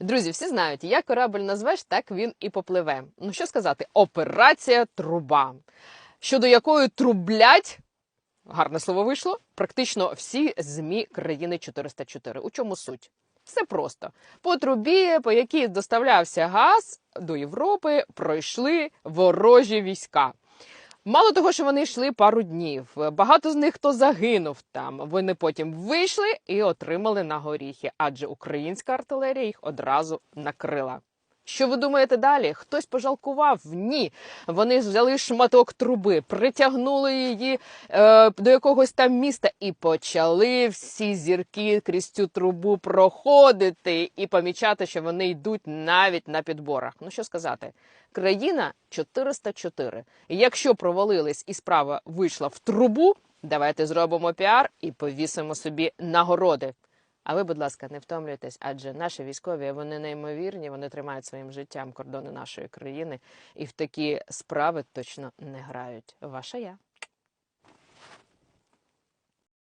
Друзі, всі знають, як корабль назвеш, так він і попливе. Ну що сказати, операція труба, щодо якої трублять. Гарне слово вийшло. Практично всі змі країни 404. У чому суть? Все просто по трубі, по якій доставлявся газ до Європи, пройшли ворожі війська. Мало того, що вони йшли пару днів. Багато з них хто загинув там. Вони потім вийшли і отримали на горіхи, адже українська артилерія їх одразу накрила. Що ви думаєте далі? Хтось пожалкував? Ні. Вони взяли шматок труби, притягнули її е, до якогось там міста і почали всі зірки крізь цю трубу проходити і помічати, що вони йдуть навіть на підборах. Ну що сказати, країна 404. І Якщо провалились і справа вийшла в трубу, давайте зробимо піар і повісимо собі нагороди. А ви, будь ласка, не втомлюйтесь, адже наші військові вони неймовірні, вони тримають своїм життям кордони нашої країни і в такі справи точно не грають. Ваша я.